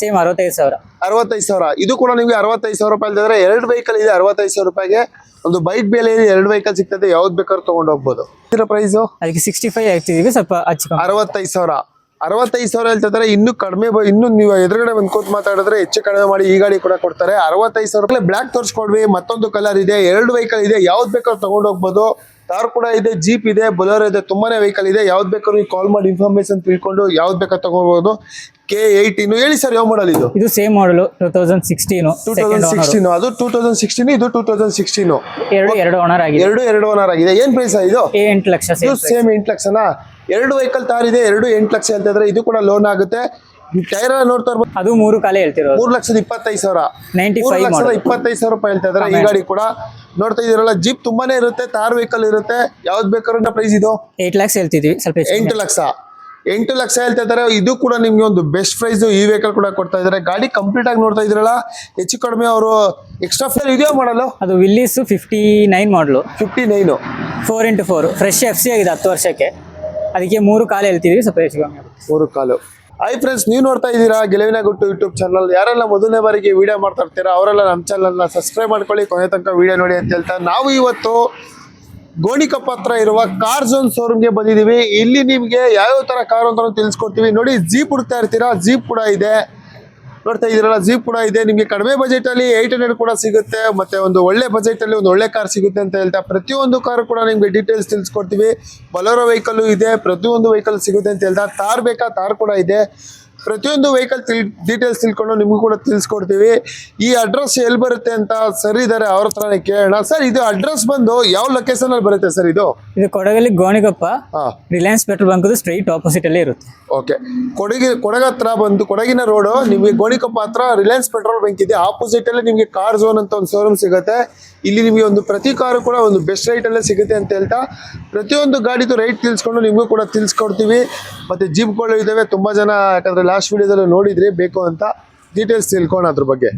Same ಅರವತ್ತೈದು ಸಾವಿರ. ಅರವತ್ತೈದು ಸಾವಿರ. ಇದು ಕೂಡ ನಿಮಗೆ ಅರವತ್ತೈದು ಸಾವಿರ ರೂಪಾಯಿ ಇದ್ರೆ ಎರಡು ವೆಹಿಕಲ್ ಇದೆ ಅರವತ್ತೈದು ಸಾವಿರ ರೂಪಾಯಿಗೆ. ಒಂದು ಬೈಕ್ ಬೆಲೆ ಎರಡು ವೆಹಿಕಲ್ ಸಿಗ್ತದೆ ಯಾವ್ದು ಬೇಕಾದ್ರೂ ತಗೊಂಡು ಹೋಗ್ಬೋದು. ಇದರ ಪ್ರೈಸ್ ಅದಕ್ಕೆ ಸಿಕ್ಸ್ಟಿ ಫೈವ್ ಆಗ್ತಿದೀವಿ ಸ್ವಲ್ಪ ಅರವತ್ತೈದು ಸಾವಿರ. ಅರವತ್ತೈದು ಸಾವಿರ ಹೇಳ್ತಿದ್ರೆ ಇನ್ನು ಕಡಿಮೆ ಇನ್ನು ನೀವು ಎದುರುಗಡೆ ಬಂದು ಕೂತ್ ಮಾತಾಡಿದ್ರೆ ಹೆಚ್ಚು ಕಡಿಮೆ ಮಾಡಿ ಈ ಗಾಡಿ ಕೂಡ ಕೊಡ್ತಾರೆ. ಅರವತ್ತೈದು ಸಾವಿರ ರೂಪಾಯಿ ಬ್ಲಾಕ್ ತೋರಿಸ್ಕೊಡ್ವಿ ಮತ್ತೊಂದು ಕಲರ್ ಇದೆ ಎರಡು ವೆಹಿಕಲ್ ಇದೆ ಯಾವ್ದು ಬೇಕಾದ್ರೂ ತಗೊಂಡು ಹೋಗ್ಬೋದು. ಕಾರ್ ಕೂಡ ಇದೆ ಜೀಪ್ ಇದೆ ಬೊಲೋರ್ ಇದೆ ತುಂಬಾನೇ ವೆಹಿಕಲ್ ಇದೆ ಯಾವ್ದು ಬೇಕಾದ್ರೂ ಕಾಲ್ ಮಾಡಿ ಇನ್ಫಾರ್ಮೇಶನ್ ತಿಳ್ಕೊಂಡು ಯಾವ್ದು ಬೇಕಾದ್ರೂ ತಗೋಬಹುದು ಕೆ ಏಯ್ಟೀನ್ ಹೇಳಿ ಸರ್ ಯಾವ ಮಾಡಲ್ ಇದು? ಇದು same model two thousand sixteen two thousand sixteen ಅದು ಟೂ ತೌಸಂಡ್ ಸಿಕ್ಸ್ಟೀನ್ ಇದು ಟೂ ತೌಸಂಡ್ ಸಿಕ್ಸ್ಟೀನು ಎರಡು ಎರಡು ಓನರ್ ಆಗಿದೆ. ಎರಡು ಎರಡು ಓನರ್ ಆಗಿದೆ. ಏನ್ ಪ್ರೈಸ್ ಇದು? ಎಂಟು ಲಕ್ಷ ಇದು ಸೇಮ್ ಎಂಟು ಲಕ್ಷನಾ? ಎರಡು ವೆಹಿಕಲ್ ತಾರ್ ಇದೆ ಎರಡು ಎಂಟು ಲಕ್ಷ ಅಂತ ಇದ್ರೆ ಇದು ಕೂಡ ಲೋನ್ ಆಗುತ್ತೆ. ಟೈರ್ ನೋಡ್ತಾ ಇರ್ಬೋದು. ಅದು ಮೂರು ಕಾಲೇ ಹೇಳ್ತಿರೋದು. ಮೂರ್ ಲಕ್ಷದ ಇಪ್ಪತ್ತೈದು ಸಾವಿರ. ನೈಂಟಿ ಫೈವ್ ಲಕ್ಷದ ಇಪ್ಪತ್ತೈದು ಸಾವಿರ ರೂಪಾಯಿ ಹೇಳ್ತಾ ಇದಾರೆ ಈ ಗಾಡಿ ಕೂಡ ನೋಡ್ತಾ ಇದಿರಲ್ಲ ಜೀಪ್ ತುಂಬಾನೇ ಇರುತ್ತೆ ತಾರ್ ವೆಹಿಕಲ್ ಇರುತ್ತೆ. ಯಾವ್ದು ಬೇಕಾದ್ರೂ ಪ್ರೈಸ್ ಇದು. ಏಟ್ ಲ್ಯಾಕ್ಸ್ ಹೇಳ್ತಿದ್ವಿ ಸ್ವಲ್ಪ ಎಂಟು ಲಕ್ಷ. ಎಂಟು ಲಕ್ಷ ಹೇಳ್ತಾ ಇದಾರೆ ಇದು ಕೂಡ ನಿಮ್ಗೆ ಒಂದು ಬೆಸ್ಟ್ ಪ್ರೈಸ್ ಈ ವೆಹಿಕಲ್ ಕೂಡ ಕೊಡ್ತಾ ಇದಾರೆ ಗಾಡಿ ಕಂಪ್ಲೀಟ್ ಆಗಿ ನೋಡ್ತಾ ಇದ್ರಲ್ಲ ಹೆಚ್ಚು ಕಡಿಮೆ ಅವರು ಎಕ್ಸ್ಟ್ರಾ ಫೇರ್ ಇದೆಯೋ ಮಾಡಲು? ಅದು Willys fifty nine model fifty nine four into four fresh F C ಆಗಿದೆ ಹತ್ತು ವರ್ಷಕ್ಕೆ. ಅದಕ್ಕೆ ಮೂರು ಕಾಲು ಹೇಳ್ತಿದ್ವಿ ಸ್ವಲ್ಪ ಹೆಚ್ಚು ಕಮ್ಮಿ ಮೂರು ಕಾಲು. ಹಾಯ್ ಫ್ರೆಂಡ್ಸ್ ನೀವು ನೋಡ್ತಾ ಇದ್ದೀರಾ? ಗೆಲುವಿನ ಗುಟ್ಟು ಯೂಟ್ಯೂಬ್ ಚಾನಲ್ ಯಾರೆಲ್ಲ ಮೊದಲನೇ ಬಾರಿಗೆ ವಿಡಿಯೋ ಮಾಡ್ತಾ ಇರ್ತೀರಾ ಅವರೆಲ್ಲ ನಮ್ಮ ಚಾನಲ್ನ ಸಬ್ಸ್ಕ್ರೈಬ್ ಮಾಡ್ಕೊಳ್ಳಿ. ಕೊನೆ ತನಕ ವಿಡಿಯೋ ನೋಡಿ ಅಂತ ಹೇಳ್ತಾ ನಾವು ಇವತ್ತು ಗೋಣಿಕೊಪ್ಪ ಹತ್ರ ಇರುವ ಕಾರ್ ಝೋನ್ ಶೋರೂಮ್ಗೆ ಬಂದಿದ್ದೀವಿ. ಇಲ್ಲಿ ನಿಮಗೆ ಯಾವ್ಯಾವ ಥರ ಕಾರ್ ಅಂತ ತಿಳಿಸ್ಕೊಡ್ತೀವಿ. ನೋಡಿ ಜೀಪ್ ಹುಡ್ತಾ ಇರ್ತೀರಾ? ಜೀಪ್ ಕೂಡ ಇದೆ. ನೋಡ್ತಾ ಇದ್ದೀರಲ್ಲ ಜೀಪ್ ಕೂಡ ಇದೆ. ನಿಮಗೆ ಕಡಿಮೆ ಬಜೆಟ್ ಅಲ್ಲಿ ಏಯ್ಟ್ ಹಂಡ್ರೆಡ್ ಕೂಡ ಸಿಗುತ್ತೆ. ಮತ್ತೆ ಒಂದು ಒಳ್ಳೆ ಬಜೆಟ್ ಅಲ್ಲಿ ಒಂದು ಒಳ್ಳೆ ಕಾರ್ ಸಿಗುತ್ತೆ ಅಂತ ಹೇಳ್ತಾ ಪ್ರತಿಯೊಂದು ಕಾರ್ ಕೂಡ ನಿಮಗೆ ಡೀಟೇಲ್ಸ್ ತಿಳಿಸ್ಕೊಡ್ತೀವಿ. ಬಲೋರೋ ವೆಹಿಕಲ್ ಇದೆ. ಪ್ರತಿಯೊಂದು ವೆಹಿಕಲ್ ಸಿಗುತ್ತೆ ಅಂತ ಹೇಳ್ತಾ ತಾರ್ ಬೇಕಾ? ತಾರ್ ಕೂಡ ಇದೆ. ಪ್ರತಿಯೊಂದು ವೆಹಿಕಲ್ ತಿಳ್ ಡೀಟೇಲ್ಸ್ ತಿಳ್ಕೊಂಡು ನಿಮಗೂ ಕೂಡ ತಿಳಿಸ್ಕೊಡ್ತೀವಿ. ಈ ಅಡ್ರೆಸ್ ಎಲ್ಲಿ ಬರುತ್ತೆ ಅಂತ ಸರ್ ಇದ್ದಾರೆ ಅವ್ರ ಹತ್ರನೇ ಕೇಳೋಣ. ಸರ್ ಇದು ಅಡ್ರೆಸ್ ಬಂದು ಯಾವ ಲೊಕೇಶನ್ ಅಲ್ಲಿ ಬರುತ್ತೆ ಸರ್ ಇದು? ಇದು ಕೊಡಗಲ್ಲಿ Gonikoppa Reliance petrol bunk straight opposite ಅಲ್ಲೇ ಇರುತ್ತೆ. ಓಕೆ ಕೊಡಗಿ, ಕೊಡಗ ಹತ್ರ ಬಂದು, ಕೊಡಗಿನ ರೋಡು ನಿಮಗೆ ಗೋಣಿಕೊಪ್ಪ ಹತ್ರ ರಿಲಯನ್ಸ್ ಪೆಟ್ರೋಲ್ ಬಂಕ್ ಇದೆ. ಆಪೋಸಿಟ್ ಅಲ್ಲಿ ನಿಮಗೆ ಕಾರ್ ಝೋನ್ ಅಂತ ಒಂದು ಶೋರೂಮ್ ಸಿಗುತ್ತೆ. ಇಲ್ಲಿ ನಿಮಗೆ ಒಂದು ಪ್ರತಿ ಕಾರು ಕೂಡ ಒಂದು ಬೆಸ್ಟ್ ರೈಟ್ ಅಲ್ಲೇ ಸಿಗುತ್ತೆ ಅಂತ ಹೇಳ್ತಾ, ಪ್ರತಿಯೊಂದು ಗಾಡಿದು ರೈಟ್ ತಿಳಿಸ್ಕೊಂಡು ನಿಮಗೂ ಕೂಡ ತಿಳಿಸ್ಕೊಡ್ತೀವಿ. ಮತ್ತೆ ಜೀಪ್ಗಳು ಇದ್ದಾವೆ ತುಂಬಾ ಜನ ಯಾಕಂದ್ರೆ ಲಾಸ್ಟ್ ವೀಡಿಯೋದಲ್ಲಿ ನೋಡಿದ್ರಿ ಬೇಕು ಅಂತ ಡೀಟೇಲ್ಸ್ ತಿಳ್ಕೊಂಡು ಅದ್ರ ಬಗ್ಗೆ.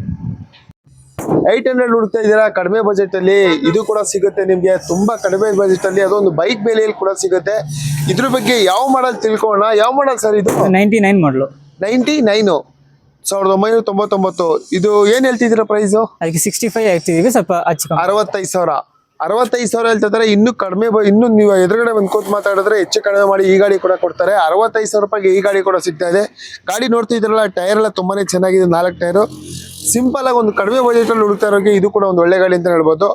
ಏಯ್ಟ್ ಹಂಡ್ರೆಡ್ ಹುಡುಕ್ತಾ ಇದ್ದೀರಾ? ಕಡಿಮೆ ಬಜೆಟ್ ಅಲ್ಲಿ ಇದು ಕೂಡ ಸಿಗುತ್ತೆ ನಿಮಗೆ. ತುಂಬಾ ಕಡಿಮೆ ಬಜೆಟ್ ಅಲ್ಲಿ ಅದೊಂದು ಬೈಕ್ ಬೆಲೆಯಲ್ಲಿ ಕೂಡ ಸಿಗುತ್ತೆ. ಇದ್ರ ಬಗ್ಗೆ ಯಾವ ಮಾಡಲ್ ತಿಳ್ಕೊಳ್ಳೋಣ? ಯಾವ ಮಾಡಲ್ ಸರ್ ಇದು? Ninety nine model ninety nine ಸಾವಿರದ ಒಂಬೈನೂರ ತೊಂಬತ್ತೊಂಬತ್ತು. ಇದು ಏನ್ ಹೇಳ್ತಿದ್ದೀರಾ ಪ್ರೈಸ್ ಅದಕ್ಕೆ ಸಿಕ್ಸ್ಟಿ ಫೈವ್ ಆಗ್ತಿದೀವಿ ಸ್ವಲ್ಪ ಹಚ್ಚು ಅರವತ್ತೈದು ಸಾವಿರ. ಅರವತ್ತೈದು ಸಾವಿರ ಹೇಳ್ತಿದ್ರೆ. ಇನ್ನು ಕಡಿಮೆ ಇನ್ನು ನೀವು ಎದುರುಗಡೆ ಬಂದು ಕೂತ್ ಮಾತಾಡಿದ್ರೆ ಹೆಚ್ಚು ಕಡಿಮೆ ಮಾಡಿ ಈ ಗಾಡಿ ಕೂಡ ಕೊಡ್ತಾರೆ. ಅರವತ್ತೈದು ಸಾವಿರ ರೂಪಾಯಿಗೆ ಈ ಗಾಡಿ ಕೂಡ ಸಿಗ್ತಾ ಇದೆ. ಗಾಡಿ ನೋಡ್ತಿದ್ರಲ್ಲ ಟೈರ್ ಎಲ್ಲ ತುಂಬಾನೇ ಚೆನ್ನಾಗಿದೆ ನಾಲ್ಕು ಟೈರು. ಸಿಂಪಲ್ ಆಗಿ ಒಂದು ಕಡಿಮೆ ಬಜೆಟ್ ಅಲ್ಲಿ ಹುಡುಕ್ತಾ ಇರೋಕೆ ಇದು ಕೂಡ ಒಂದು ಒಳ್ಳೆ ಗಾಡಿ ಅಂತ ಹೇಳ್ಬೋದು.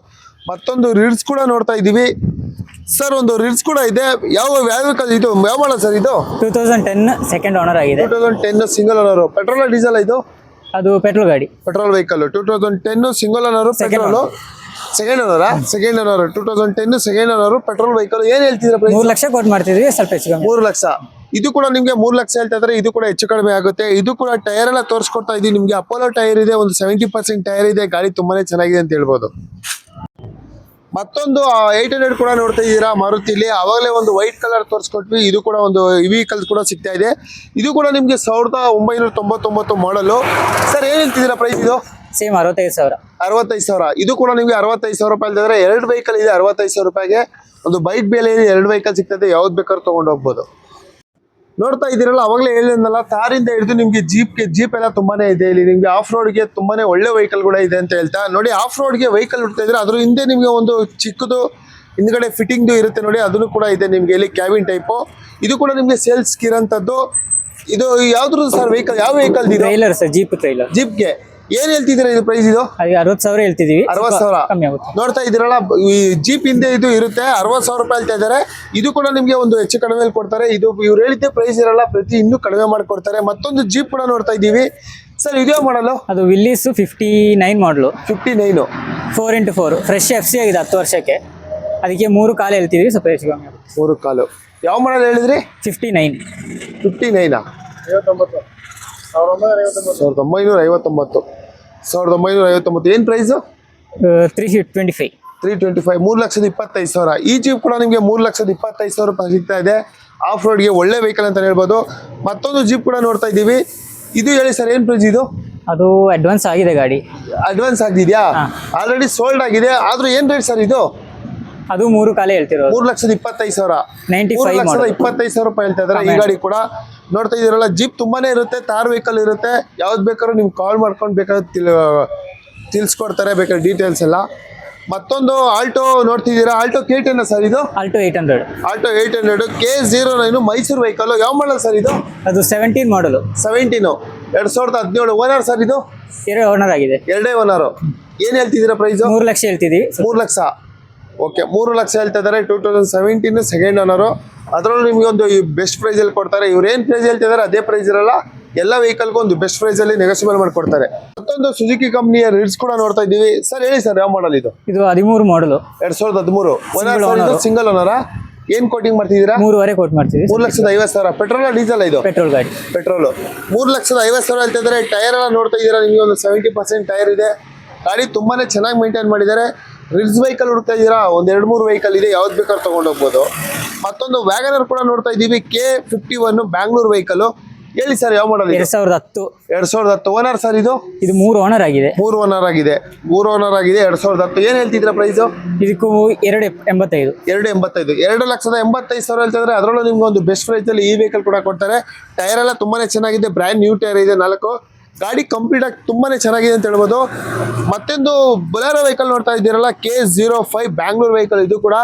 ಮತ್ತೊಂದು ರೀಲ್ಸ್ ಕೂಡ ನೋಡ್ತಾ ಇದ್ದೀವಿ. ಸರ್ ಒಂದು ರೀಲ್ಸ್ ಕೂಡ ಇದೆ. ಯಾವ ಯಾವ ಇದು ಯಾವ ಸರ್ ಇದು? Two thousand ten second owner ಆಗಿದೆ. Two thousand ten single owner petrol diesel ಇದು? ಅದು ಪೆಟ್ರೋಲ್ ಗಾಡಿ. Petrol vehicle two thousand ten single owner petrol second owner second owner two thousand ten second owner petrol vehicle ಏನ್ ಹೇಳ್ತಿದ್ರೆ ಮೂರು ಲಕ್ಷ ಕೊಟ್ಟು ಮಾಡ್ತಿದ್ವಿ ಸ್ವಲ್ಪ ಹೆಚ್ಚು ಮೂರು ಲಕ್ಷ. ಇದು ಕೂಡ ನಿಮ್ಗೆ ಮೂರ್ ಲಕ್ಷ ಹೇಳ್ತಾ ಇದ್ರೆ. ಇದು ಕೂಡ ಹೆಚ್ಚು ಕಡಿಮೆ ಆಗುತ್ತೆ. ಇದು ಕೂಡ ಟೈರ್ ಎಲ್ಲ ತೋರಿಸ್ಕೊಡ್ತಾ ಇದೀವಿ ನಿಮ್ಗೆ ಅಪೋಲೋ ಟೈರ್ ಇದೆ. ಒಂದು ಸೆವೆಂಟಿ ಪರ್ಸೆಂಟ್ ಟೈರ್ ಇದೆ. ಗಾಡಿ ತುಂಬಾನೇ ಚೆನ್ನಾಗಿದೆ ಅಂತ ಹೇಳ್ಬೋದು. ಮತ್ತೊಂದು ಏಯ್ಟ್ ಹಂಡ್ರೆಡ್ ಕೂಡ ನೋಡ್ತಾ ಇದ್ದೀರಾ? ಮಾರುತಿಲಿ ಅವಾಗಲೇ ಒಂದು ವೈಟ್ ಕಲರ್ ತೋರಿಸ್ಕೊಟ್ವಿ. ಇದು ಕೂಡ ಒಂದು ವೆಹಿಕಲ್ ಕೂಡ ಸಿಗ್ತಾ ಇದೆ. ಇದು ಕೂಡ ನಿಮ್ಗೆ ಸಾವಿರದ ಒಂಬೈನೂರ ತೊಂಬತ್ತೊಂಬತ್ತು ಮಾಡಲು ಸರ್ ಏನ್ ಹೇಳ್ತಿದ್ದೀರಾ ಪ್ರೈಸ್ ಇದು? ಸೇಮ್ ಅರವತ್ತೈದು ಸಾವಿರ. ಅರವತ್ತೈದು ಸಾವಿರ. ಇದು ಕೂಡ ನಿಮಗೆ ಅರವತ್ತೈದು ಸಾವಿರ ರೂಪಾಯಿ ಅಂತಂದ್ರೆ ಎರಡು ವೆಹಿಕಲ್ ಇದೆ ಅರವತ್ತೈದು ಸಾವಿರ ರೂಪಾಯಿಗೆ. ಒಂದು ಬೈಕ್ ಬೆಲೆ ಎರಡು ವೆಹಿಕಲ್ ಸಿಗ್ತದೆ ಯಾವ್ದು ಬೇಕಾದ್ರೂ ತೊಗೊಂಡು ಹೋಗ್ಬೋದು. ನೋಡ್ತಾ ಇದ್ದೀರಲ್ಲ ಅವಾಗಲೇ ಹೇಳಿದ್ನಲ್ಲ ಕಾರಿಂದ ಹಿಡಿದು ನಿಮಗೆ ಜೀಪ್ಗೆ ಜೀಪ್ ಎಲ್ಲ ತುಂಬಾನೇ ಇದೆ ಇಲ್ಲಿ. ನಿಮಗೆ ಆಫ್ ರೋಡ್ಗೆ ತುಂಬಾನೇ ಒಳ್ಳೆ ವೆಹಿಕಲ್ ಕೂಡ ಇದೆ ಅಂತ ಹೇಳ್ತಾ. ನೋಡಿ ಆಫ್ ರೋಡ್ಗೆ ವೆಹಿಕಲ್ ಹುಡ್ತಾ ಇದ್ರೆ ಅದ್ರ ಹಿಂದೆ ನಿಮಗೆ ಒಂದು ಚಿಕ್ಕದು ಹಿಂದ್ಗಡೆ ಫಿಟ್ಟಿಂಗ್ದು ಇರುತ್ತೆ ನೋಡಿ ಅದನ್ನು ಕೂಡ ಇದೆ ನಿಮಗೆ ಇಲ್ಲಿ ಕ್ಯಾಬಿನ್ ಟೈಪು ಇದು ಕೂಡ ನಿಮಗೆ ಸೇಲ್ಸ್ ಇರೋಂಥದ್ದು. ಇದು ಯಾವ್ದು ಸರ್ ವೆಹಿಕಲ್ ಯಾವ vehicle trailer sir jeep trailer ಜೀಪ್ಗೆ ಏನ್ ಹೇಳ್ತಿದ್ದೀರಾ ಇದು ಪ್ರೈಸ್ ಇದು? ಅರವತ್ತು ಸಾವಿರ ಹೇಳ್ತಿದೀವಿ ಅರವತ್ತು ಸ್ವಲ್ಪ ಸಾವಿರ. ಕಮ್ಮಿ ಆಗುತ್ತೆ. ನೋಡ್ತಾ ಇದ್ದೀರಲ್ಲ ಈ ಜೀಪ್ ಹಿಂದೆ ಇದು ಇರುತ್ತೆ ಅರವತ್ತು ಸಾವಿರ ರೂಪಾಯಿ ಹೇಳ್ತಾ ಇದ್ದಾರೆ. ಇದು ಕೂಡ ನಿಮಗೆ ಒಂದು ಹೆಚ್ಚು ಕಡಿಮೆ ಕೊಡ್ತಾರೆ. ಇದು ಇವ್ರು ಹೇಳಿದ್ದೆ ಪ್ರೈಸ್ ಇರಲ್ಲ ಪ್ರತಿ ಇನ್ನೂ ಕಡಿಮೆ ಮಾಡಿಕೊಡ್ತಾರೆ. ಮತ್ತೊಂದು ಜೀಪ್ ಕೂಡ ನೋಡ್ತಾ ಇದ್ದೀವಿ. ಸರ್ ಇದೇ ಮಾಡಲು ಅದು Willys fifty nine model fifty nine four into four fresh F C ಆಗಿದೆ ಹತ್ತು ವರ್ಷಕ್ಕೆ. ಅದಕ್ಕೆ ಮೂರು ಕಾಲು ಹೇಳ್ತೀವಿ ಸ್ವಲ್ಪ ಹೆಚ್ಚು ಕಮ್ಮಿ ಆಗುತ್ತೆ. ಮೂರು ಕಾಲು. ಯಾವ ಮಾಡಲ್ ಹೇಳಿದ್ರಿ? ಫಿಫ್ಟಿ ನೈನ್ ಫಿಫ್ಟಿ ನೈನಾ ಸಾವಿರದ ಒಂಬೈನೂರ ಐವತ್ತೊಂಬತ್ತು. ಸಾವಿರದ ಒಂಬೈನೂರ ಐವತ್ತೊಂಬತ್ತು. ಏನು price three twenty five three twenty five ಮೂರು ಲಕ್ಷದ ಇಪ್ಪತ್ತೈದು ಸಾವಿರ. ಈ ಜೀಪ್ ಕೂಡ ನಿಮಗೆ ಮೂರು ಲಕ್ಷದ ಇಪ್ಪತ್ತೈದು ಸಾವಿರ ರೂಪಾಯಿ ಸಿಗ್ತಾ ಇದೆ. ಆಫ್ ರೋಡ್ಗೆ ಒಳ್ಳೆ ವೆಹಿಕಲ್ ಅಂತ ಹೇಳ್ಬೋದು. ಮತ್ತೊಂದು ಜೀಪ್ ಕೂಡ ನೋಡ್ತಾ ಇದ್ದೀವಿ. ಇದು ಹೇಳಿ ಸರ್ ಏನು ಪ್ರೈಸ್ ಇದು? ಅದು ಅಡ್ವಾನ್ಸ್ ಆಗಿದೆ ಗಾಡಿ. ಅಡ್ವಾನ್ಸ್ ಆಗಿದೆಯಾ ಆಲ್ರೆಡಿ ಸೋಲ್ಡ್ ಆಗಿದೆ. ಆದ್ರೂ ಏನ್ ರೇಟ್ ಸರ್ ಇದು? ಅದು ಮೂರು ಕಾಲೇ ಹೇಳ್ತಿರೋದು. ಮೂರು ಲಕ್ಷದ ಇಪ್ಪತ್ತೈದು ಸಾವಿರ. ನೈಂಟಿ ಫೈವ್ ಲಕ್ಷದ ಇಪ್ಪತ್ತೈದು ಸಾವಿರ ರೂಪಾಯಿ ಹೇಳ್ತಾ ಇದ್ದಾರೆ ಈ ಗಾಡಿ ಕೂಡ. ನೋಡ್ತಾ ಇದ್ದೀರಲ್ಲ ಜೀಪ್ ತುಂಬಾನೇ ಇರುತ್ತೆ ತಾರ್ ವೆಹಿಕಲ್ ಇರುತ್ತೆ. ಯಾವ್ದು ಬೇಕಾದ್ರೂ ನೀವು ಕಾಲ್ ಮಾಡ್ಕೊಂಡು ಬೇಕಾದ್ರೆ ತಿಳ್ ತಿಳಿಸ್ಕೊಡ್ತಾರೆ ಬೇಕಾದ್ರೆ ಡೀಟೇಲ್ಸ್ ಎಲ್ಲ. ಮತ್ತೊಂದು ಆಲ್ಟೋ ನೋಡ್ತಿದ್ದೀರಾ ಆಲ್ಟೋ ಕೆ ಟೆನ್ ಸರ್ ಇದು? Alto eight hundred Alto eight hundred K zero nine Mysuru vehicle ಯಾವ ಮಾಡಲ್ ಸರ್ ಇದು? ಅದು ಸೆವೆಂಟೀನ್ ಮಾಡಲು ಸೆವೆಂಟೀನು ಎರಡು ಸಾವಿರದ ಹದಿನೇಳು ಓನರ್ ಸರ್ ಇದು? ಎರಡು ಓನರ್ ಆಗಿದೆ. ಎರಡೇ ಓನರ್ ಏನು ಹೇಳ್ತಿದ್ದೀರಾ ಪ್ರೈಸು ಮೂರು ಲಕ್ಷ ಹೇಳ್ತಿದ್ದೀವಿ ಮೂರು ಲಕ್ಷ. ಓಕೆ ಮೂರು ಲಕ್ಷ ಹೇಳ್ತಾ ಇದ್ದಾರೆ two thousand seventeen second owner ಅದರಲ್ಲೂ ನಿಮಗೆ ಒಂದು ಬೆಸ್ಟ್ ಪ್ರೈಸಲ್ಲಿ ಕೊಡ್ತಾರೆ. ಇವ್ರು ಏನು ಪ್ರೈಸ್ ಇದಾರೆ ಅದೇ ಪ್ರೈಸ್ ಇರಲ್ಲ. ಎಲ್ಲ ವೆಹಿಕಲ್ಗೂ ಒಂದು ಬೆಸ್ಟ್ ಪ್ರೈಸಲ್ಲಿ ನೆಗೋಸಿಯಬಲ್ ಮಾಡಿಕೊಡ್ತಾರೆ. ಮತ್ತೊಂದು ಸುಜುಕಿ ಕಂಪ್ನಿಯ ರಿಡ್ಸ್ ಕೂಡ ನೋಡ್ತಾ ಇದ್ದೀವಿ. ಸರ್ ಹೇಳಿ ಸರ್ ಯಾವ ಮಾಡಲ್ ಇದು? ಇದು ಹದಿಮೂರು ಮಾಡಲು ಎರಡ್ ಸಾವಿರದ ಹದಿಮೂರು. ಸಿಂಗಲ್ ಓನರ ಏನ್ ಕೋಟಿಂಗ್ ಮಾಡ್ತಿದ್ದೀರಾ? ಮೂರುವರೆ ಕೋಟ್ ಮಾಡ್ತೀವಿ. ಮೂರು ಲಕ್ಷದ ಐವತ್ತು ಸಾವಿರ. ಪೆಟ್ರೋಲ್ ಡೀಸೆಲ್ ಇದು? ಪೆಟ್ರೋಲ್ ಗಾಡಿ. ಪೆಟ್ರೋಲ್ ಮೂರು ಲಕ್ಷದ ಐವತ್ತು ಸಾವಿರ ಹೇಳ್ತಾ ಇದ್ದಾರೆ. ಟೈರ್ ಎಲ್ಲ ನೋಡ್ತಾ ಇದೀರಾ ನಿಮಗೆ ಒಂದು ಸೆವೆಂಟಿ ಪರ್ಸೆಂಟ್ ಟೈರ್ ಇದೆ. ಗಾಡಿ ತುಂಬಾನೇ ಚೆನ್ನಾಗಿ ಮೇಂಟೈನ್ ಮಾಡಿದ್ದಾರೆ. ರಿಲ್ಸ್ ವೆಹಿಕಲ್ ಹುಡುಕ್ತಾ ಇದ್ದೀರಾ? ಒಂದು ಎರಡು ಮೂರು ವೆಹಿಕಲ್ ಇದೆ ಯಾವ್ದು ಬೇಕಾದ್ರೂ ತೊಗೊಂಡು ಹೋಗ್ಬೋದು. ಮತ್ತೊಂದು ವ್ಯಾಗನರ್ ಕೂಡ ನೋಡ್ತಾ ಇದ್ದೀವಿ K fifty one Bangalore vehicle ಹೇಳಿ ಸರ್ ಯಾವ ಮಾಡಲ್ ಎರಡ್ ಸಾವಿರದ ಹತ್ತು. ಎರಡ್ ಸಾವಿರದ ಹತ್ತು ಓನರ್ ಸರ್ ಇದು? ಇದು ಮೂರು ಓನರ್ ಆಗಿದೆ. ಮೂರು ಓನರ್ ಆಗಿದೆ. ಮೂರು ಓನರ್ ಆಗಿದೆ ಎರಡ್ ಸಾವಿರದ ಹತ್ತು. ಏನ್ ಹೇಳ್ತಿದ್ರ ಪ್ರೈಸ್ ಇದಕ್ಕೂ ಎರಡು ಎಂಬತ್ತೈದು. ಎರಡು ಎಂಬತ್ತೈದು. ಎರಡು ಲಕ್ಷದ ಎಂಬತ್ತೈದು ಸಾವಿರ ಹೇಳ್ತಿದ್ರೆ ಅದರಲ್ಲೂ ನಿಮ್ಗೆ ಒಂದು ಬೆಸ್ಟ್ ಪ್ರೈಸ್ ಅಲ್ಲಿ ಈ ವೆಹಿಕಲ್ ಕೂಡ ಕೊಡ್ತಾರೆ. ಟೈರ್ ಎಲ್ಲ ತುಂಬಾನೇ ಚೆನ್ನಾಗಿದೆ ಬ್ರ್ಯಾಂಡ್ ನ್ಯೂ ಟೈರ್ ಇದೆ ನಾಲ್ಕು. ಗಾಡಿ ಕಂಪ್ಲೀಟ್ ಆಗಿ ತುಂಬಾನೇ ಚೆನ್ನಾಗಿದೆ ಅಂತ ಹೇಳ್ಬೋದು. ಮತ್ತೊಂದು ಬೊಲೆರೋ ವೆಹಿಕಲ್ ನೋಡ್ತಾ ಇದ್ದೀರಲ್ಲ K zero five Bangalore vehicle ಇದು ಕೂಡ.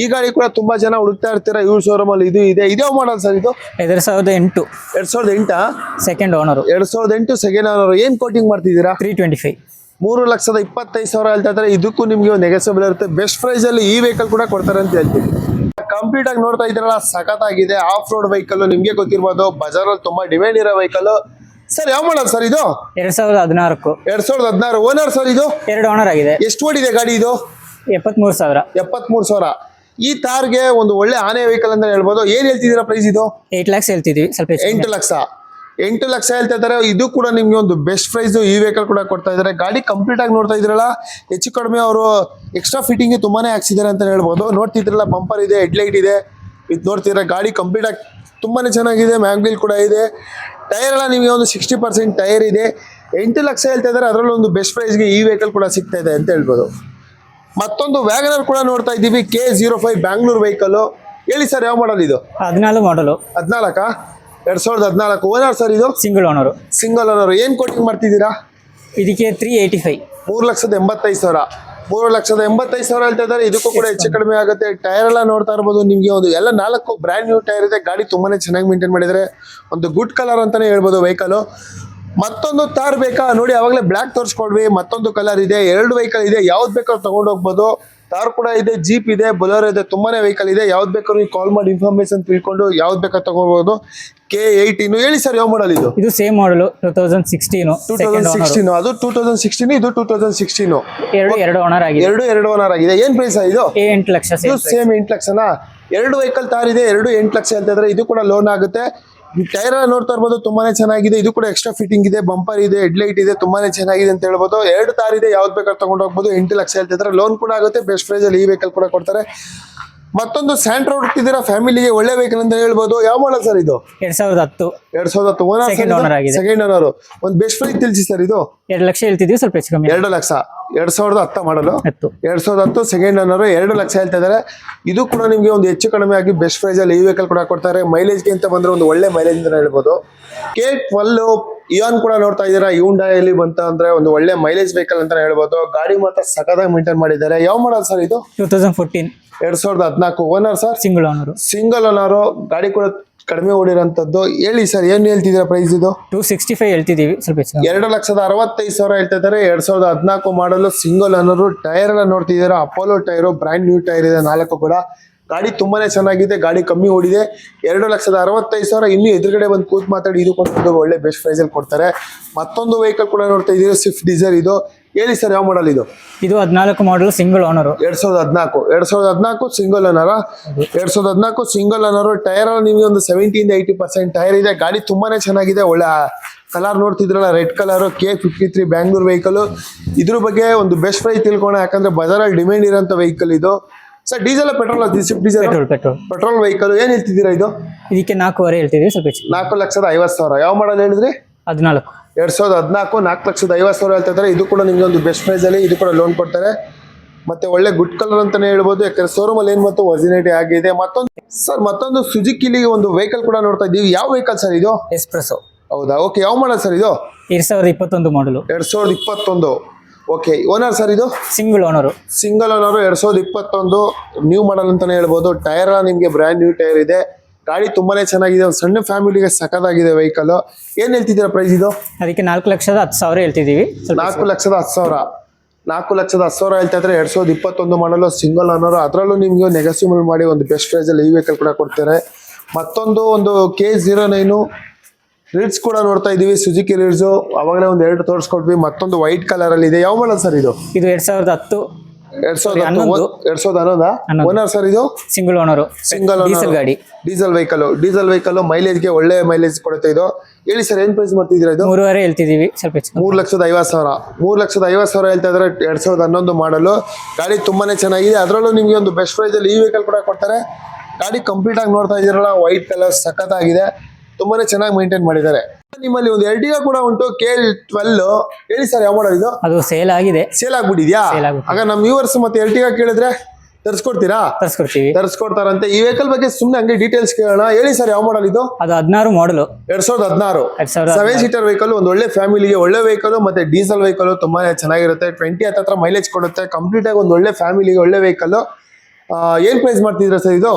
ಈ ಗಾಡಿ ಕೂಡ ತುಂಬಾ ಜನ ಹುಡುಕ್ತಾ ಇರ್ತೀರಾ ಇವ್ರ ಶೋರೂಮ್ ಅಲ್ಲಿ ಇದು ಇದೆ. ಇದೇ ಮಾಡಲ್ ಸರ್ ಇದು? ಎರಡು ಸಾವಿರದ ಎಂಟು. ಎರಡ್ ಸಾವಿರದ ಎಂಟ? ಸೆಕೆಂಡ್ ಓನರ್ ಎರಡ್ ಸಾವಿರದ ಎಂಟು ಸೆಕೆಂಡ್ ಓನರ್ ಏನ್ ಕೋಟಿಂಗ್ ಮಾಡ್ತಿದ್ದೀರಾ? ತ್ರೀ ಟ್ವೆಂಟಿ ಫೈವ್ ಮೂರು ಲಕ್ಷದ ಇಪ್ಪತ್ತೈದು ಸಾವಿರ ಹೇಳ್ತಾ ಇದ್ದಾರೆ. ಇದಕ್ಕೂ ನಿಮಗೆ ಒಂದು ನೆಗೆಸಬಲ್ ಇರುತ್ತೆ. ಬೆಸ್ಟ್ ಪ್ರೈಸ್ ಅಲ್ಲಿ ಈ ವೆಹಿಕಲ್ ಕೂಡ ಕೊಡ್ತಾರೆ ಅಂತ ಹೇಳ್ತೀವಿ. ಕಂಪ್ಲೀಟ್ ಆಗಿ ನೋಡ್ತಾ ಇದ್ರಲ್ಲ ಆಗಿದೆ ಆಫ್ ರೋಡ್ ವೆಹಿಕಲ್ ನಿಮ್ಗೆ ಗೊತ್ತಿರ್ಬೋದು. ಬಜಾರಲ್ಲಿ ತುಂಬಾ ಡಿಮ್ಯಾಂಡ್ ಇರೋ ವೆಹಿಕಲ್ ಸರ್ ಯಾವ ಮಾಡಲ್ ಸರ್ ಇದು? ಎರಡ್ ಸಾವಿರದ ಹದಿನಾಲ್ಕು ಎರಡ್ ಸಾವಿರದ ಹದಿನಾರು. ಓನರ್ ಸರ್ ಇದು? ಎರಡು ಓನರ್ ಆಗಿದೆ. ಎಷ್ಟು ಓಡಿದೆ ಗಾಡಿ ಇದು? ಎಪ್ಪತ್ಮೂರು ಸಾವಿರ. ಎಪ್ಪತ್ಮೂರು ಸಾವಿರ. ಈ ತಾರ್ಗೆ ಒಂದು ಒಳ್ಳೆ ಆನೆ ವೆಹಿಕಲ್ ಅಂತ ಹೇಳ್ಬೋದು. ಏನ್ ಹೇಳ್ತಿದ್ದೀರಾ ಪ್ರೈಸ್ ಇದು? ಏಟ್ ಲ್ಯಾಕ್ಸ್ ಹೇಳ್ತಿದ್ವಿ ಸ್ವಲ್ಪ ಹೆಚ್ಚು ಎಂಟು ಲಕ್ಷ. ಎಂಟು ಲಕ್ಷ ಹೇಳ್ತಾ ಇದ್ದಾರೆ. ಇದು ಕೂಡ ನಿಮ್ಗೆ ಒಂದು ಬೆಸ್ಟ್ ಪ್ರೈಸ್ ಈ ವೆಹಿಕಲ್ ಕೂಡ ಕೊಡ್ತಾ ಇದ್ದಾರೆ. ಗಾಡಿ ಕಂಪ್ಲೀಟ್ ಆಗಿ ನೋಡ್ತಾ ಇದ್ರಲ್ಲ ಹೆಚ್ಚು ಕಡಿಮೆ ಅವರು ಎಕ್ಸ್ಟ್ರಾ ಫಿಟ್ಟಿಂಗ್ ತುಂಬಾನೇ ಹಾಕ್ಸಿದ್ದಾರೆ ಅಂತ ಹೇಳ್ಬೋದು. ನೋಡ್ತಿದ್ರಲ್ಲ ಬಂಪರ್ ಇದೆ ಹೆಡ್ಲೈಟ್ ಇದೆ. ಇದು ನೋಡ್ತಿದ್ರೆ ಗಾಡಿ ಕಂಪ್ಲೀಟ್ ಆಗಿ ತುಂಬಾನೇ ಚೆನ್ನಾಗಿದೆ ಮ್ಯಾಂಗ್ಲೀಲ್ ಕೂಡ ಇದೆ. ಟೈರ್ ಎಲ್ಲ ನಿಮಗೆ ಒಂದು ಸಿಕ್ಸ್ಟಿ ಪರ್ಸೆಂಟ್ ಟೈರ್ ಇದೆ. ಎಂಟು ಲಕ್ಷ ಹೇಳ್ತಾ ಇದ್ದಾರೆ ಅದರಲ್ಲಿ ಒಂದು ಬೆಸ್ಟ್ ಪ್ರೈಸ್ಗೆ ಈ ವೆಹಿಕಲ್ ಕೂಡ ಸಿಗ್ತಾ ಇದೆ ಅಂತ ಹೇಳ್ಬೋದು. ಮತ್ತೊಂದು ವ್ಯಾಗನರ್ ಕೂಡ ನೋಡ್ತಾ ಇದ್ದೀವಿ K zero five Bangalore vehicle ಹೇಳಿ ಸರ್ ಯಾವ ಮಾಡಲ್ ಇದು? ಹದಿನಾಲ್ಕು ಮಾಡಲು ಹದಿನಾಲ್ಕಾ? ಎರಡು ಸಾವಿರದ ಹದಿನಾಲ್ಕು. ಓನರ್ ಸರ್ ಇದು? ಸಿಂಗಲ್ ಓನರು ಸಿಂಗಲ್ ಓನರ್ ಏನು ಕೋಟಿಂಗ್ ಮಾಡ್ತಿದ್ದೀರಾ? ಇದಕ್ಕೆ ತ್ರೀ ಏಯ್ಟಿ ಫೈವ್ ಮೂರು ಲಕ್ಷದ ಎಂಬತ್ತೈದು ಸಾವಿರ. ಮೂರು ಲಕ್ಷದ ಎಂಬತ್ತೈದು ಸಾವಿರ ಹೇಳ್ತಾ ಇದ್ದಾರೆ. ಇದಕ್ಕೂ ಕೂಡ ಹೆಚ್ಚು ಕಡಿಮೆ ಆಗುತ್ತೆ. ಟೈರ್ ಎಲ್ಲ ನೋಡ್ತಾ ಇರ್ಬೋದು. ನಿಮಗೆ ಒಂದು ಎಲ್ಲ ನಾಲ್ಕು ಬ್ರ್ಯಾಂಡ್ ನ್ಯೂ ಟೈರ್ ಇದೆ. ಗಾಡಿ ತುಂಬಾನೇ ಚೆನ್ನಾಗಿ ಮೇಂಟೈನ್ ಮಾಡಿದರೆ ಒಂದು ಗುಡ್ ಕಲರ್ ಅಂತಾನೆ ಹೇಳ್ಬೋದು ವೆಹಿಕಲ್ ಮತ್ತೊಂದು ತಾರ್ ಬೇಕಾ? ನೋಡಿ, ಅವಾಗಲೇ ಬ್ಲ್ಯಾಕ್ ತೋರಿಸ್ಕೊಡ್ವಿ. ಮತ್ತೊಂದು ಕಲರ್ ಇದೆ. ಎರಡು ವೆಹಿಕಲ್ ಇದೆ. ಯಾವ್ದು ಬೇಕಾದ್ರೂ ತಗೊಂಡು ಹೋಗ್ಬೋದು. ತಾರ್ ಕೂಡ ಇದೆ ಜೀಪ್ ಇದೆ ಬೊಲೋರ್ ಇದೆ, ತುಂಬಾನೇ ವೆಹಿಕಲ್ ಇದೆ. ಯಾವ್ದು ಬೇಕಾದ್ರೂ ಕಾಲ್ ಮಾಡಿ ಇನ್ಫಾರ್ಮೇಶನ್ ತಿಳ್ಕೊಂಡು ಯಾವ್ದು ಬೇಕಾದ್ರೂ ತಗೋಬಹುದು ಕೆ ಏಯ್ಟೀನು ಹೇಳಿ ಸರ್ ಯಾವ ಮಾಡಲ್ ಇದು? ಇದು same model two thousand sixteen two thousand sixteen ಅದು ಟೂ ತೌಸಂಡ್ ಸಿಕ್ಸ್ಟೀನ್ ಇದು ಟೂ ತೌಸಂಡ್ ಸಿಕ್ಸ್ಟೀನು ಎರಡು ಎರಡು ಓನರ್ ಆಗಿದೆ. ಎರಡು ಎರಡು ಓನರ್ ಆಗಿದೆ. ಏನ್ ಪ್ರೈಸ್ ಇದು? ಎಂಟು ಲಕ್ಷ ಇದು ಸೇಮ್ ಎಂಟು ಲಕ್ಷನಾ? ಎರಡು ವೆಹಿಕಲ್ ತಾರ್ ಇದೆ ಎರಡು ಎಂಟು ಲಕ್ಷ ಅಂತ ಇದ್ರೆ ಇದು ಕೂಡ ಲೋನ್ ಆಗುತ್ತೆ. ಟೈರ್ ನೋಡ್ತಾ ಇರ್ಬೋದು ತುಂಬಾನೇ ಚೆನ್ನಾಗಿದೆ. ಇದು ಕೂಡ ಎಕ್ಸ್ಟ್ರಾ ಫಿಟ್ಟಿಂಗ್ ಇದೆ ಬಂಪರ್ ಇದೆ ಹೆಡ್ ಲೈಟ್ ಇದೆ ತುಂಬಾನೇ ಚೆನ್ನಾಗಿದೆ ಅಂತ ಹೇಳ್ಬೋದು. ಎರಡು ತಾರ್ ಇದೆ ಯಾವ್ದು ಬೇಕಾದ್ರೆ ತಗೊಂಡು ಹೋಗ್ಬೋದು. ಎಂಟು ಲಕ್ಷ ಹೇಳ್ತಿದ್ರೆ ಲೋನ್ ಕೂಡ ಆಗುತ್ತೆ ಬೆಸ್ಟ್ ಪ್ರೈಸ್ ಅಲ್ಲಿ ಈ ವೆಹಿಕಲ್ ಕೂಡ ಕೊಡ್ತಾರೆ. ಮತ್ತೊಂದು ಸ್ಯಾಂಟ್ರೋ ಹುಡುಕ್ತಿದ್ದೀರಾ ಫ್ಯಾಮಿಲಿಗೆ ಒಳ್ಳೆ ವೆಹಿಕಲ್ ಅಂತ ಹೇಳ್ಬೋದು. ಯಾವ ಮಾಡಲ್ ಸರ್ ಇದು? ಎರಡ್ ಸಾವಿರದ ಹತ್ತು. ಎರಡ್ ಸಾವಿರದ ಹತ್ತು Second owner ಆಗಿದೆ. ಸೆಕೆಂಡ್ ಓನರ್ ಒಂದು ಬೆಸ್ಟ್ ಪ್ರೈಸ್ ತಿಳಿಸಿ ಸರ್ ಇದು. ಎರಡು ಲಕ್ಷ ಹೇಳ್ತಿದ್ವಿ ಸ್ವಲ್ಪ ಹೆಚ್ಚು ಕಮ್ಮಿ. ಎರಡು ಲಕ್ಷ. ಎರಡ್ ಸಾವಿರದ ಹತ್ತ ಮಾಡಲು ಹತ್ತು. ಎರಡ್ ಸಾವಿರದ ಹತ್ತು ಸೆಕೆಂಡ್ ಓನರ್ ಎರಡು ಲಕ್ಷ ಹೇಳ್ತಾ ಇದ್ದಾರೆ. ಇದು ಕೂಡ ನಿಮಗೆ ಒಂದು ಹೆಚ್ಚು ಕಡಿಮೆ ಆಗಿ ಬೆಸ್ಟ್ ಪ್ರೈಸ್ ಅಲ್ಲಿ ಈ ವೆಹಿಕಲ್ ಕೂಡ ಕೊಡ್ತಾರೆ. ಮೈಲೇಜ್ಗೆ ಅಂತ ಬಂದ್ರೆ ಒಂದು ಒಳ್ಳೆ ಮೈಲೇಜ್ ಅಂತ ಹೇಳ್ಬೋದು. ಕೆ ಟ್ವೆಲ್ ಇಯಾನ್ ಕೂಡ ನೋಡ್ತಾ ಇದ್ದೀರಾ? ಯೂಂಡಾಯಲ್ಲಿ ಬಂತ ಅಂದ್ರೆ ಒಂದು ಒಳ್ಳೆ ಮೈಲೇಜ್ ವೆಹಿಕಲ್ ಅಂತ ಹೇಳ್ಬೋದು. ಗಾಡಿ ಮಾತ್ರ ಸಖತ್ತಾಗಿ ಮೇಂಟೈನ್ ಮಾಡಿದ್ದಾರೆ. ಯಾವ ಮಾಡಲ್ ಸರ್ ಇದು? ಟೂ ತೌಸಂಡ್ ಫೋರ್ಟೀನ್ ಎರಡ್ ಸಾವಿರದ ಹದಿನಾಲ್ಕು. Owner sir? Single owner single owner ಗಾಡಿ ಕೂಡ ಕಡಿಮೆ ಓಡಿರೋಂಥದ್ದು. ಹೇಳಿ ಸರ್ ಏನು ಹೇಳ್ತಿದ್ದೀರಾ ಪ್ರೈಸ್ ಇದು? ಟೂ ಸಿಕ್ಸ್ಟಿ ಫೈವ್ ಹೇಳ್ತಿದ್ದೀವಿ. ಸ್ವಲ್ಪ ಎರಡು ಲಕ್ಷದ ಅರವತ್ತೈದು ಸಾವಿರ ಹೇಳ್ತಾ ಇದ್ದಾರೆ. ಎರಡ್ ಸಾವಿರದ ಹದಿನಾಲ್ಕು ಮಾಡಲು ಸಿಂಗಲ್ ಅನ್ನೋರು ಟೈರ್ ಎಲ್ಲ ನೋಡ್ತಿದ್ದೀರಾ? Apollo tyre brand new tyre ಇದೆ ನಾಲ್ಕು ಕೂಡ. ಗಾಡಿ ತುಂಬಾನೇ ಚೆನ್ನಾಗಿದೆ ಗಾಡಿ ಕಮ್ಮಿ ಓಡಿದೆ. ಎರಡು ಲಕ್ಷದ ಅರವತ್ತೈದು ಸಾವಿರ ಇನ್ನು ಎದುರುಗಡೆ ಬಂದು ಕೂತ್ ಮಾತಾಡಿ ಇದು ಕೊಟ್ಟು ಒಳ್ಳೆ ಬೆಸ್ಟ್ ಪ್ರೈಸ್ ಅಲ್ಲಿ ಕೊಡ್ತಾರೆ. ಮತ್ತೊಂದು ವೆಹಿಕಲ್ ಕೂಡ ನೋಡ್ತಾ ಇದ್ದೀವಿ ಸ್ವಿಫ್ಟ್ ಡಿಸೈರ್ ಇದು. ಹೇಳಿ ಸರ್ ಯಾವ ಮಾಡಲ್ ಇದು? ಇದು ಹದಿನಾಲ್ಕು ಮಾಡಲ್ ಸಿಂಗಲ್ ಓನರ್ ಎರಡ್ ಸಾವಿರದ ಹದಿನಾಲ್ಕು. ಎರಡ್ ಸಾವಿರದ ಹದಿನಾಲ್ಕು ಸಿಂಗಲ್ ಓನರ್ ಎರಡ್ ಸಾವಿರದ ಹದಿನಾಲ್ಕು ಸಿಂಗಲ್ ಓನರ್ ಟೈರ್ ನಿಮಗೆ ಒಂದು ಸೆವೆಂಟಿಯಿಂದ ಏಯ್ಟಿ ಪರ್ಸೆಂಟ್ ಟೈರ್ ಇದೆ. ಗಾಡಿ ತುಂಬಾನೇ ಚೆನ್ನಾಗಿದೆ ಒಳ್ಳೆ colour ನೋಡ್ತಿದ್ರಲ್ಲ red colour K fifty three Bangalore vehicle ಇದ್ರ ಬಗ್ಗೆ ಒಂದು ಬೆಸ್ಟ್ ಪ್ರೈಸ್ ತಿಳ್ಕೊಳ ಯಾಕಂದ್ರೆ ಬಜಾರಲ್ಲಿ ಡಿಮ್ಯಾಂಡ್ ಇರೋಂಥ ವೆಹಿಕಲ್ ಇದು. Sir diesel petrol diesel petrol petrol petrol vehicle ಏನ್ ಹೇಳ್ತಿದ್ದೀರಾ ಇದು? ಇದಕ್ಕೆ ನಾಲ್ಕೂವರೆ ಹೇಳ್ತಿದ್ದೀವಿ ಸ್ವಲ್ಪ ಹೆಚ್ಚು. ನಾಲ್ಕು ಲಕ್ಷದ ಐವತ್ತು ಸಾವಿರ. ಯಾವ ಮಾಡಲ್ ಹೇಳಿದ್ರಿ? ಹದಿನಾಲ್ಕು. ಎರಡ್ ಸಾವಿರದ ಹದಿನಾಲ್ಕು ನಾಲ್ಕು ಲಕ್ಷದ ಐವತ್ತು ಸಾವಿರ ಹೇಳ್ತಾ ಇದ್ದಾರೆ. ಇದು ಕೂಡ ನಿಮಗೆ ಒಂದು ಬೆಸ್ಟ್ ಪ್ರೈಸ್ ಅಲ್ಲಿ ಇದು ಕೂಡ ಲೋನ್ ಕೊಡ್ತಾರೆ. ಮತ್ತೆ ಒಳ್ಳೆ ಗುಡ್ ಕಲರ್ ಅಂತಾನೆ ಹೇಳ್ಬೋದು. ಯಾಕಂದ್ರೆ ಶೋರೂಮ್ ಅಲ್ಲಿ ಏನ್ ಮತ್ತು ಒರಿಜಿನಿಟಿ ಆಗಿದೆ. ಮತ್ತೊಂದು ಸರ್ ಮತ್ತೊಂದು ಸುಜುಕಿಲಿ ಒಂದು ವೆಹಿಕಲ್ ಕೂಡ ನೋಡ್ತಾ ಇದ್ದೀವಿ. ಯಾವ ವೆಹಿಕಲ್ ಸರ್ ಇದು? ಎಸ್ಪ್ರೆಸೋ ಹೌದಾ? ಓಕೆ ಯಾವ ಮಾಡಲ್ ಸರ್ ಇದು? ಎರಡ್ ಸಾವಿರದ ಇಪ್ಪತ್ತೊಂದು ಮಾಡಲು ಎರಡ್ ಸಾವಿರದ ಇಪ್ಪತ್ತೊಂದು. ಓಕೆ ಓನರ್ ಸರ್ ಇದು? ಸಿಂಗಲ್ ಓನರು ಸಿಂಗಲ್ ಓನರ್ ಎರಡ್ ಸಾವಿರದ ಇಪ್ಪತ್ತೊಂದು. ನ್ಯೂ ಮಾಡಲ್ ಅಂತಾನೆ ಹೇಳ್ಬೋದು. ಟೈರ್ ನಿಮಗೆ ಬ್ರ್ಯಾಂಡ್ ನ್ಯೂ ಟೈರ್ ಇದೆ. ಗಾಡಿ ತುಂಬಾನೇ ಚೆನ್ನಾಗಿದೆ. ಒಂದು ಸಣ್ಣ ಫ್ಯಾಮಿಲಿಗೆ ಸಖತ್ತಾಗಿದೆ ವೆಹಿಕಲ್ ಏನ್ ಹೇಳ್ತಿದ್ದೀರಾ ಪ್ರೈಸ್ ಇದು? ಅದಕ್ಕೆ ನಾಲ್ಕು ಲಕ್ಷದ ಹತ್ತು ಸಾವಿರ ಹೇಳ್ತಿದ್ದೀವಿ. ನಾಲ್ಕು ಲಕ್ಷದ ಹತ್ತು ಸಾವಿರ. ನಾಲ್ಕು ಲಕ್ಷದ ಹತ್ತು ಸಾವಿರ ಹೇಳ್ತಾ ಇದ್ರೆ ಎರಡ್ ಸಾವಿರದ ಇಪ್ಪತ್ತೊಂದು ಮಾಡಲು ಸಿಂಗಲ್ ಓನರ್ ಅದರಲ್ಲೂ ನಿಮಗೆ ನೆಗೆಸಿಬಲ್ ಮಾಡಿ ಒಂದು ಬೆಸ್ಟ್ ಪ್ರೈಸಲ್ಲಿ ಈ ವೆಹಿಕಲ್ ಕೂಡ ಕೊಡ್ತಾರೆ. ಮತ್ತೊಂದು ಒಂದು ಕೆ ಜೀರೋ ನೈನು ರೀಡ್ಸ್ ಕೂಡ ನೋಡ್ತಾ ಇದೀವಿ ಸುಜುಕಿ ರಿಡ್ಸ್ ಅವಾಗಲೇ ಒಂದು ಎರಡು ತೋರಿಸ್ಕೊಟ್ವಿ ಮತ್ತೊಂದು ವೈಟ್ ಕಲರ್ ಅಲ್ಲಿ ಇದೆ. ಯಾವ ಮಾಡಲ್ ಸರ್ ಇದು? ಇದು ಎರಡ್ ಸಾವಿರದ ಹತ್ತು. ಎರಡ್ ಸಾವಿರದ ಹನ್ನೊಂದು. ಎರಡ್ ಸಾವಿರದ ಹನ್ನೊಂದಾ. ಓನರ್ ಸರ್ ಇದು? ಸಿಂಗಲ್ ಓನರ್ ಸಿಂಗಲ್ ಡೀಸೆಲ್ ಗಾಡಿ. ಡೀಸೆಲ್ ವೆಹಿಕಲ್ ಡೀಸೆಲ್ ವೆಹಿಕಲ್ ಮೈಲೇಜ್ಗೆ ಒಳ್ಳೆ ಮೈಲೇಜ್ ಕೊಡುತ್ತೆ ಇದು. ಹೇಳಿ ಸರ್ ಏನ್ ಪ್ರೈಸ್ ಮಾಡ್ತಿದ್ದೀರಾ ಇದು? ಮೂರುವರೆ ಹೇಳ್ತಿದೀವಿ ಸ್ವಲ್ಪ. ಮೂರು ಲಕ್ಷದ ಐವತ್ತು ಸಾವಿರ. ಮೂರು ಲಕ್ಷದ ಐವತ್ತು ಸಾವಿರ ಹೇಳ್ತಾ ಇದ್ದಾರೆ ಎರಡ್ ಸಾವಿರದ ಹನ್ನೊಂದು ಮಾಡಲು ಗಾಡಿ ತುಂಬಾನೇ ಚೆನ್ನಾಗಿದೆ. ಅದರಲ್ಲೂ ನಿಮಗೆ ಒಂದು ಬೆಸ್ಟ್ ಪ್ರೈಸ್ ಅಲ್ಲಿ ಈ ವೆಹಿಕಲ್ ಕೂಡ ಕೊಡ್ತಾರೆ. ಗಾಡಿ ಕಂಪ್ಲೀಟ್ ಆಗಿ ನೋಡ್ತಾ ಇದೀರಲ್ಲ ವೈಟ್ ಕಲರ್ ಸಖತ್ತಾಗಿದೆ. ತುಂಬಾನೇ ಚೆನ್ನಾಗಿ ಮೇಂಟೈನ್ ಮಾಡಿದ್ದಾರೆ. ನಿಮ್ಮಲ್ಲಿ ಒಂದು ಎರ್ಟಿಗಾ ಕೂಡ ಉಂಟು ಕೆ ಟ್ವೆಲ್ ಹೇಳಿ ಸರ್ ಯಾವ ಮಾಡೋದು ಇದು? ಅದು ಸೇಲ್ ಆಗಿದೆ. ಸೇಲ್ ಆಗ್ಬಿಟ್ಟಿದ್ಯಾ? Sale ಆಗ್ಬಿಟ್ಟಿದೆ. ಆಗ ನಮ್ಮ ವ್ಯೂವರ್ಸ್ ಮತ್ತೆ ಎರ್ಟಿಗಾ ಕೇಳಿದ್ರೆ ತರಿಸ್ಕೊಡ್ತೀರಾ? ತರಿಸ್ಕೊಡ್ತೀವಿ. ತರ್ಸ್ಕೊಡ್ತಾರಂತೆ. ಈ ವೆಹಿಕಲ್ ಬಗ್ಗೆ ಸುಮ್ಮನೆ ಹಂಗೆ ಡೀಟೇಲ್ಸ್ ಕೇಳೋಣ. ಹೇಳಿ ಸರ್ ಯಾವ ಮಾಡಲ್ ಇದು? ಅದು ಹದಿನಾರು ಮಾಡಲು ಎರಡ್ ಸಾವಿರದ ಹದಿನಾರು. ಎರಡ್ ಸಾವಿರದ ಸೆವೆನ್ ಸೀಟರ್ ವೆಹಿಕಲ್ ಒಂದು ಒಳ್ಳೆ ಫ್ಯಾಮಿಲಿಗೆ ಒಳ್ಳೆ ವೆಹಿಕಲ್ ಮತ್ತೆ ಡೀಸೆಲ್ ವೆಹಿಕಲ್ ತುಂಬಾನೇ ಚೆನ್ನಾಗಿರುತ್ತೆ. ಟ್ವೆಂಟಿ ಹತ್ರ ಮೈಲೇಜ್ ಕೊಡುತ್ತೆ. ಕಂಪ್ಲೀಟ್ ಆಗಿ ಒಂದು ಒಳ್ಳೆ ಫ್ಯಾಮಿಲಿಗೆ ಒಳ್ಳೆ ವೆಹಿಕಲ್ ಏನ್ ಪ್ರೈಸ್ ಮಾಡ್ತಿದ್ರ ಸರ್ ಇದು?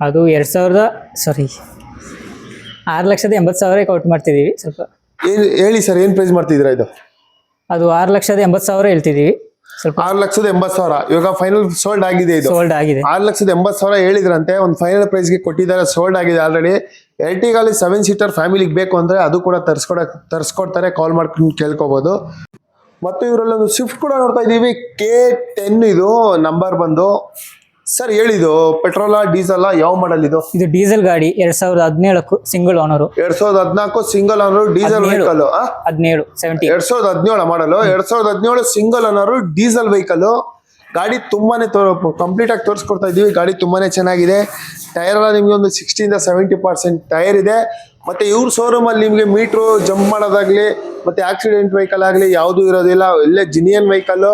ಅದು ಎರಡು ಸಾವಿರದ ಸಾರಿ ಆರು ಲಕ್ಷದ ಎಂಬತ್ತು ಸಾವಿರ ಕೌಟ್ ಮಾಡ್ತಿದ್ದೀವಿ ಸ್ವಲ್ಪ. ಏನ್ ಹೇಳಿ ಸರ್ ಏನು ಪ್ರೈಸ್ ಮಾಡ್ತಿದ್ದೀರಾ ಇದು? ಅದು ಆರು ಲಕ್ಷದ ಎಂಬತ್ತು ಸಾವಿರ ಹೇಳ್ತಿದ್ದೀವಿ. ಸ್ವಲ್ಪ ಆರು ಲಕ್ಷದ ಎಂಬತ್ತು ಸಾವಿರ. ಇವಾಗ ಫೈನಲ್ ಸೋಲ್ಡ್ ಆಗಿದೆ ಇದು. ಸೋಲ್ಡ್ ಆಗಿದೆ. ಆರು ಲಕ್ಷದ ಎಂಬತ್ತು ಸಾವಿರ ಹೇಳಿದ್ರಂತೆ ಒಂದು ಫೈನಲ್ ಪ್ರೈಸ್ಗೆ ಕೊಟ್ಟಿದ್ದಾರೆ ಸೋಲ್ಡ್ ಆಗಿದೆ ಆಲ್ರೆಡಿ ಎರ್ಟಿಗಾಲಿ ಸೆವೆನ್ ಸೀಟರ್ ಫ್ಯಾಮಿಲಿಗೆ ಬೇಕು ಅಂದರೆ ಅದು ಕೂಡ ತರಿಸ್ಕೊಡಕ್ ತರಿಸ್ಕೊಡ್ತಾರೆ ಕಾಲ್ ಮಾಡ್ಕೊಂಡು ಕೇಳ್ಕೊಬೋದು. ಮತ್ತು ಇವರಲ್ಲಿ ಒಂದು ಸ್ವಿಫ್ಟ್ ಕೂಡ ನೋಡ್ತಾ ಇದ್ದೀವಿ ಕೆ ಟೆನ್ ಇದು ನಂಬರ್ ಬಂದು. ಸರ್ ಹೇಳಿದು ಪೆಟ್ರೋಲ್ ಡೀಸೆಲ್ ಯಾವ ಮಾಡಲ್ ಇದು? ಇದು ಡೀಸೆಲ್ ಗಾಡಿ ಎರಡ್ ಸಾವಿರದ ಹದಿನೇಳಕ್ಕೂ ಸಿಂಗಲ್ ಓನರ್ ಎರಡ್ ಸಾವಿರದ ಹದಿನಾಲ್ಕು ಸಿಂಗಲ್ ಓನರ್ ಡೀಸೆಲ್. ವೆಹಿಕಲ್ ಹದಿನೇಳು ಸೆವೆಂಟಿ ಎರಡ್ ಸಾವಿರದ ಹದಿನೇಳು ಮಾಡಲು ಎರಡ್ ಸಾವಿರದ ಹದಿನೇಳು ಸಿಂಗಲ್ ಓನರ್ ಡೀಸೆಲ್ ವೆಹಿಕಲ್ ಗಾಡಿ ತುಂಬಾನೇ ಕಂಪ್ಲೀಟ್ ಆಗಿ ತೋರಿಸ್ಕೊಡ್ತಾ ಇದೀವಿ. ಗಾಡಿ ತುಂಬಾನೇ ಚೆನ್ನಾಗಿದೆ. ಟೈರ್ ಎಲ್ಲ ನಿಮ್ಗೆ ಒಂದು ಸಿಕ್ಸ್ಟಿಯಿಂದ ಸೆವೆಂಟಿ ಪರ್ಸೆಂಟ್ ಟೈರ್ ಇದೆ. ಮತ್ತೆ ಇವ್ರ ಶೋರೂಮ್ ಅಲ್ಲಿ ನಿಮಗೆ ಮೀಟ್ರು ಜಂಪ್ ಮಾಡೋದಾಗ್ಲಿ ಮತ್ತೆ ಆಕ್ಸಿಡೆಂಟ್ ವೆಹಿಕಲ್ ಆಗಲಿ ಯಾವುದು ಇರೋದಿಲ್ಲ. ಎಲ್ಲೇ ಜಿನಿಯನ್ ವೆಹಿಕಲ್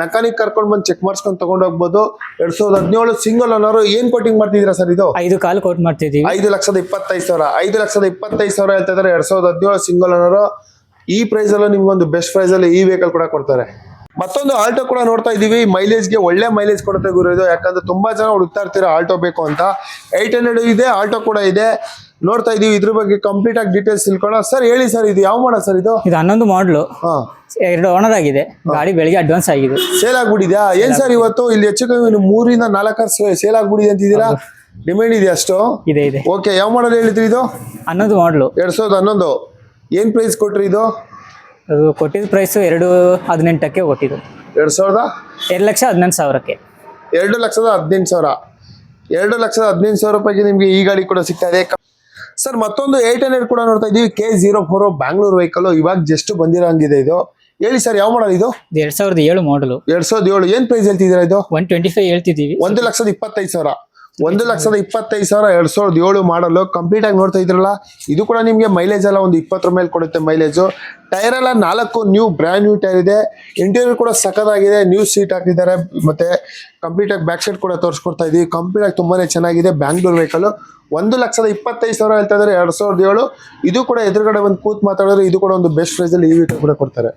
ಮೆಕ್ಯಾನಿಕ್ ಕರ್ಕೊಂಡು ಬಂದು ಚೆಕ್ ಮಾಡಿಸ್ಕೊಂಡು ತಗೊಂಡು ಹೋಗ್ಬೋದು. ಎರಡ್ ಸಾವಿರದ ಹದಿನೇಳು ಸಿಂಗಲ್ ಓನರ್ ಏನ್ ಕೋಟಿಂಗ್ ಮಾಡ್ತಿದ್ದೀರಾ ಸರ್ ಇದು? ಐದು ಕಾಲು ಕೋಟ್ ಮಾಡ್ತಿದ್ದೀವಿ. ಐದು ಲಕ್ಷದ ಇಪ್ಪತ್ತೈದು ಸಾವಿರ. ಐದು ಲಕ್ಷದ ಇಪ್ಪತ್ತೈದು ಸಾವಿರ ಹೇಳ್ತಾ ಇದ್ದಾರೆ ಎರಡ್ ಸಾವಿರದ ಹದಿನೇಳು ಸಿಂಗಲ್ ಓನರ್ ಈ ಪ್ರೈಸ್ ಅಲ್ಲೂ ನಿಮ್ಗೆ ಒಂದು ಬೆಸ್ಟ್ ಪ್ರೈಸ್ ಅಲ್ಲಿ ಈ ವೆಹಿಕಲ್ ಕೂಡ ಕೊಡ್ತಾರೆ. ಮತ್ತೊಂದು ಆಲ್ಟೋ ಕೂಡ ನೋಡ್ತಾ ಇದೀವಿ. ಮೈಲೇಜ್ಗೆ ಒಳ್ಳೆ ಮೈಲೇಜ್ ಕೊಡುತ್ತೆ ಗುರು ಇದು. ಯಾಕಂದ್ರೆ ತುಂಬಾ ಜನ ಹುಡುಕ್ತಾ ಇರ್ತೀರಾ ಆಲ್ಟೋ ಬೇಕು ಅಂತ. ಏಯ್ಟ್ ಹಂಡ್ರೆಡ್ ಇದೆ ಆಲ್ಟೋ ಕೂಡ ಇದೆ. ನೋಡ್ತಾ ಇದೀವಿ. ಇದ್ರ ಬಗ್ಗೆ ಕಂಪ್ಲೀಟ್ ಆಗಿ ಡೀಟೇಲ್ಸ್ ತಿಳ್ಕೊಳ್ಳೋ ಸರ್ ಹೇಳಿ ಸರ್ ಇದು ಯಾವ ಮಾಡ ಸರ್ ಇದು? ಇದು ಹನ್ನೊಂದು ಮಾಡ್ಲು ಹಾ. ಎರಡು ಓನರ್ ಆಗಿದೆ. ಗಾಡಿ ಬೆಳಿಗ್ಗೆ ಅಡ್ವಾನ್ಸ್ ಆಗಿದೆ. ಸೇಲ್ ಆಗ್ಬಿಟ್ಟಿದ್ಯಾ? ಏನ್ ಸರ್ ಇವತ್ತು? ಇಲ್ಲಿ ಹೆಚ್ಚು ಕಮ್ಮಿ ಮೂರಿಂದ ನಾಲ್ಕು ಸೇಲ್ ಆಗ್ಬಿಟ್ಟಿದೆ ಅಂತಿದ್ದೀರಾ? ಡಿಮ್ಯಾಂಡ್ ಇದೆ ಅಷ್ಟು? ಇದೆ ಇದೆ. ಓಕೆ ಯಾವ ಮಾಡಲ್ ಹೇಳಿದ್ರಿ ಇದು? ಹನ್ನೊಂದು ಮಾಡ್ಲು ಎರಡ್ ಸಾವಿರದ ಹನ್ನೊಂದು. ಏನ್ ಪ್ರೈಸ್ ಕೊಟ್ರಿ ಇದು? ಅದು ಕೊಟ್ಟಿದ್ದ ಪ್ರೈಸ್ ಎರಡು ಹದಿನೆಂಟಕ್ಕೆ ಕೊಟ್ಟಿದ್ದು. ಎರಡು ಸಾವಿರದ? ಎರಡು ಲಕ್ಷ ಹದಿನೆಂಟು ಸಾವಿರಕ್ಕೆ. ಎರಡು ಲಕ್ಷದ ಹದಿನೆಂಟು ಸಾವಿರ. ಎರಡು ಲಕ್ಷದ ಹದಿನೆಂಟು ಸಾವಿರ ರೂಪಾಯಿಗೆ ನಿಮಗೆ ಈ ಗಾಡಿ ಕೂಡ ಸಿಗ್ತಾ ಇದೆ. ಸರ್ ಮತ್ತೊಂದು ಏಟ್ ಹಂಡ್ರೆಡ್ ಕೂಡ ನೋಡ್ತಾ ಇದೀವಿ K zero four Bangalore vehicle ಇವಾಗ ಜಸ್ಟ್ ಬಂದಿರೋಂಗಿದೆ ಇದು. ಹೇಳಿ ಸರ್ ಯಾವ ಮಾಡಲ್ ಇದು? ಎರಡ್ ಸಾವಿರದ ಏಳು ಮಾಡಲು ಎರಡ್ ಸಾವಿರದ ಏಳು. ಏನ್ ಪ್ರೈಸ್ ಹೇಳ್ತಿದ್ದೀರಾ ಇದು? ಒನ್ ಟ್ವೆಂಟಿ ಫೈವ್ ಹೇಳ್ತಿದ್ದೀವಿ. ಒಂದು ಲಕ್ಷದ ಇಪ್ಪತ್ತೈದು ಸಾವಿರ. ಒಂದು ಲಕ್ಷದ ಇಪ್ಪತ್ತೈದು ಸಾವಿರ ಎರಡ್ ಸಾವಿರದ ಏಳು ಮಾಡಲು ಕಂಪ್ಲೀಟ್ ಆಗಿ ನೋಡ್ತಾ ಇದ್ರಲ್ಲ ಇದು ಕೂಡ ನಿಮಗೆ ಮೈಲೇಜ್ ಎಲ್ಲ ಒಂದು ಇಪ್ಪತ್ತರ ಮೇಲೆ ಕೊಡುತ್ತೆ ಮೈಲೇಜ್ ಟೈರ್ ಎಲ್ಲ ನಾಲ್ಕು ನ್ಯೂ ಬ್ರ್ಯಾಂಡ್ ನ್ಯೂ ಟೈರ್ ಇದೆ. ಇಂಟೀರಿಯರ್ ಕೂಡ ಸಖತ್ತಾಗಿದೆ. ನ್ಯೂ ಸೀಟ್ ಹಾಕಿದ್ದಾರೆ. ಮತ್ತೆ ಕಂಪ್ಲೀಟ್ ಆಗಿ ಬ್ಯಾಕ್ ಸೈಡ್ ಕೂಡ ತೋರಿಸ್ಕೊಡ್ತಾ ಇದೀವಿ ಕಂಪ್ಲೀಟ್ ಆಗಿ ತುಂಬಾನೇ ಚೆನ್ನಾಗಿದೆ ಬ್ಯಾಂಗ್ಳೂರ್ ವೆಹಿಕಲ್ ಒಂದು ಲಕ್ಷದ ಇಪ್ಪತ್ತೈದು ಸಾವಿರ ಹೇಳ್ತಾ ಇದ್ದಾರೆ. ಎರಡು ಸಾವಿರದ ಏಳು. ಇದು ಕೂಡ ಎದುರುಗಡೆ ಒಂದು ಕೂತ್ ಮಾತಾಡಿದ್ರೆ ಇದು ಕೂಡ ಒಂದು ಬೆಸ್ಟ್ ಪ್ರೈಸಲ್ಲಿ ಈ ವೆಹಿಕಲ್ ಕೂಡ ಕೊಡ್ತಾರೆ.